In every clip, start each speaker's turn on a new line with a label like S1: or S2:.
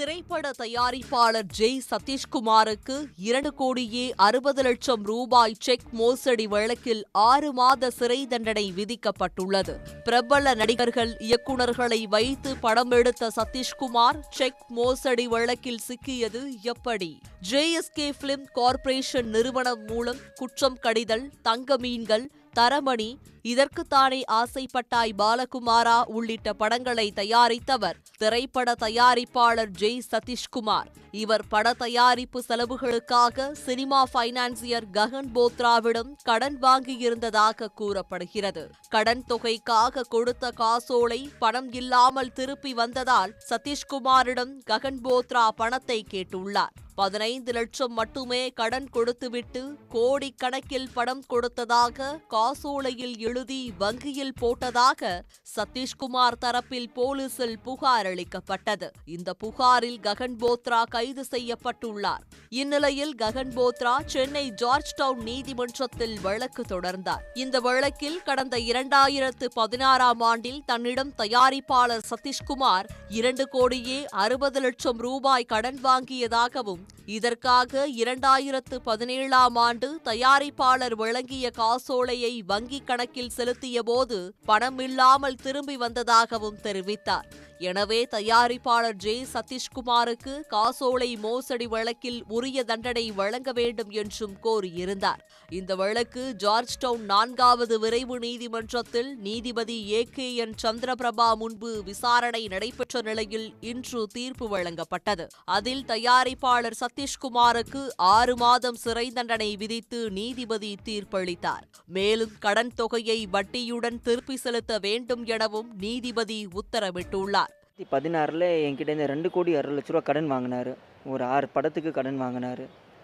S1: திரைப்பட தயாரிப்பாளர் ஜெய் சதீஷ்குமாருக்கு இரண்டு கோடியே அறுபது லட்சம் ரூபாய் செக் மோசடி வழக்கில் ஆறு மாத சிறை தண்டனை விதிக்கப்பட்டுள்ளது. பிரபல நடிகர்கள் இயக்குநர்களை வைத்து படம் எடுத்த சதீஷ்குமார் செக் மோசடி வழக்கில் சிக்கியது எப்படி? ஜேஎஸ்கே பிலிம் கார்ப்பரேஷன் நிறுவனம் மூலம் குற்றம் கடிதல் தங்க மீன்கள் தரமணி இதற்குத்தானே ஆசைப்பட்டாய் பாலகுமாரா உள்ளிட்ட படங்களை தயாரித்தவர் திரைப்பட தயாரிப்பாளர் ஜெய் சதீஷ்குமார். இவர் பட தயாரிப்பு செலவுகளுக்காக சினிமா பைனான்சியர் ககன் போத்ராவிடம் கடன் வாங்கியிருந்ததாக கூறப்படுகிறது. கடன் தொகைக்காக கொடுத்த காசோலை பணம் இல்லாமல் திருப்பி வந்ததால் சதீஷ்குமாரிடம் ககன் போத்ரா பணத்தை கேட்டுள்ளார். பதினைந்து லட்சம் மட்டுமே கடன் கொடுத்துவிட்டு கோடிக்கணக்கில் படம் கொடுத்ததாக காசோலையில் எழுதி வங்கியில் போட்டதாக சதீஷ்குமார் தரப்பில் போலீசில் புகார் அளிக்கப்பட்டது. இந்த புகாரில் ககன் போத்ரா கைது செய்யப்பட்டுள்ளார். இந்நிலையில் ககன் போத்ரா சென்னை ஜார்ஜ் டவுன் நீதிமன்றத்தில் வழக்கு தொடர்ந்தார். இந்த வழக்கில் கடந்த இரண்டாயிரத்து பதினாறாம் ஆண்டில் தன்னிடம் தயாரிப்பாளர் சதீஷ்குமார் இரண்டு கோடியே அறுபது லட்சம் ரூபாய் கடன் வாங்கியதாகவும் இதற்காக இரண்டாயிரத்து பதினேழாம் ஆண்டு தயாரிப்பாளர் வழங்கிய காசோலையை வங்கிக் கணக்கில் செலுத்தியபோது பணமில்லாமல் திரும்பி வந்ததாகவும் தெரிவித்தார். எனவே தயாரிப்பாளர் ஜே. சதீஷ்குமாருக்கு காசோலை மோசடி வழக்கில் உரிய தண்டனை வழங்க வேண்டும் என்றும் கோரியிருந்தார். இந்த வழக்கு ஜார்ஜ் டவுன் நான்காவது விரைவு நீதிமன்றத்தில் நீதிபதி ஏ. கே. என். சந்திரபிரபா முன்பு விசாரணை நடைபெற்ற நிலையில் இன்று தீர்ப்பு வழங்கப்பட்டது. அதில் தயாரிப்பாளர் சதீஷ்குமாருக்கு ஆறு மாதம் சிறை தண்டனை விதித்து நீதிபதி தீர்ப்பளித்தார். மேலும் கடன் தொகையை வட்டியுடன் திருப்பி செலுத்த வேண்டும் எனவும் நீதிபதி உத்தரவிட்டுள்ளார்.
S2: ரெண்டாயிரத்தி பதினாறில் என்கிட்ட ரெண்டு கோடி அரை லட்ச ரூபா கடன் வாங்கினார். ஒரு ஆறு படத்துக்கு கடன் வாங்கினார்.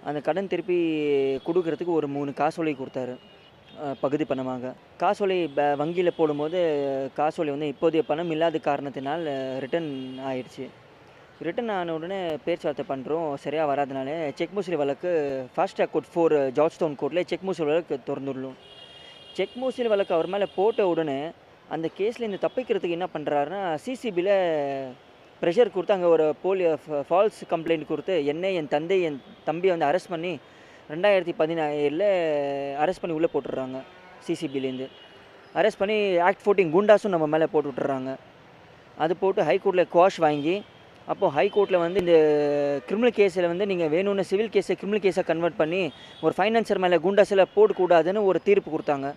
S2: அந்த கடன் திருப்பி கொடுக்கறதுக்கு ஒரு மூணு காசோலை கொடுத்தாரு. பகுதி பணமாக. காசோலை ப- வங்கியில் போடும்போது காசோலை வந்து இப்போதைய பணம் இல்லாத காரணத்தினால் ரிட்டர்ன் ஆயிடுச்சு. ரிட்டர்ன் ஆன உடனே பேச்சுவார்த்தை பண்ணுறோம் சரியாக வராதனால செக் மூசிலி வழக்கு fast track court four George Town கோர்ட்டில் செக் மூசிலி வழக்கு திறந்துள்ளோம் செக் மூசிலி வழக்கு அவர் மேலே போட்ட உடனே அந்த கேஸில் இந்த தப்பிக்கிறதுக்கு என்ன பண்ணுறாருன்னா சிசிபியில் ப்ரெஷர் கொடுத்து அங்கே ஒரு போலி ஃபால்ஸ் கம்ப்ளைண்ட் கொடுத்து என்னை என் தந்தை என் தம்பியை வந்து அரெஸ்ட் பண்ணி ரெண்டாயிரத்தி பதினேழில் அரெஸ்ட் பண்ணி உள்ளே போட்டுடுறாங்க சிசிபிலேருந்து அரெஸ்ட் பண்ணி ஆக்ட் ஃபோர்ட்டின் குண்டாஸும் நம்ம மேலே போட்டு விட்டுறாங்க. அது போட்டு ஹைகோர்ட்டில் குவாஷ் வாங்கி அப்போது ஹைகோர்ட்டில் வந்து இந்த கிரிமினல் கேஸில் வந்து நீங்கள் வேணும்னு சிவில் கேஸை கிரிமினல் கேஸாக கன்வெர்ட் பண்ணி ஒரு ஃபைனான்சர் மேலே குண்டாஸில் போடக்கூடாதுன்னு ஒரு தீர்ப்பு கொடுத்தாங்க.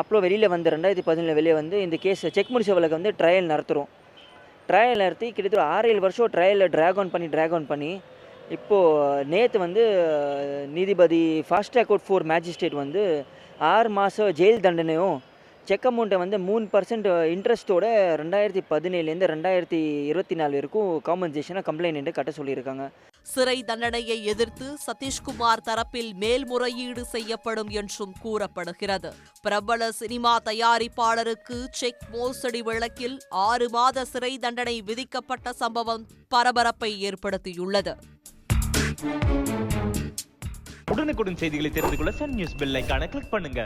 S2: அப்புறம் வெளியில் வந்து ரெண்டாயிரத்தி பதினேழு வெளியே வந்து இந்த கேஸ் செக் முடிச்ச வழக்கு வந்து ட்ரையல் நடத்துகிறோம் ட்ரையல் நடத்தி கிட்டத்தட்ட ஆறு ஏழு வருஷம் ட்ரையலில் ட்ராக் ஆன் பண்ணி ட்ராக் ஆன் பண்ணி இப்போது நேற்று வந்து நீதிபதி fast track court four magistrate வந்து ஆறு மாதம் ஜெயில் தண்டனையும் செக் அமௌண்ட்டை வந்து மூணு பர்சன்ட் இன்ட்ரெஸ்ட்டோட ரெண்டாயிரத்தி பதினேழுலேருந்து ரெண்டாயிரத்தி இருபத்தி நாலு வரைக்கும் காம்பன்சேஷனாக கம்ப்ளைண்ட் கட்ட சொல்லியிருக்காங்க.
S1: சிறை தண்டனையை எதிர்த்து சதீஷ்குமார் தரப்பில் மேல்முறையீடு செய்யப்படும் என்றும் கூறப்படுகிறது. பிரபல சினிமா தயாரிப்பாளருக்கு செக் மோசடி வழக்கில் ஆறு மாத சிறை தண்டனை விதிக்கப்பட்ட சம்பவம் பரபரப்பை ஏற்படுத்தியுள்ளது.
S3: உடனுக்குடன் செய்திகளை தெரிந்து கொள்ள சன் நியூஸ் பெல் கிளிக் பண்ணுங்க.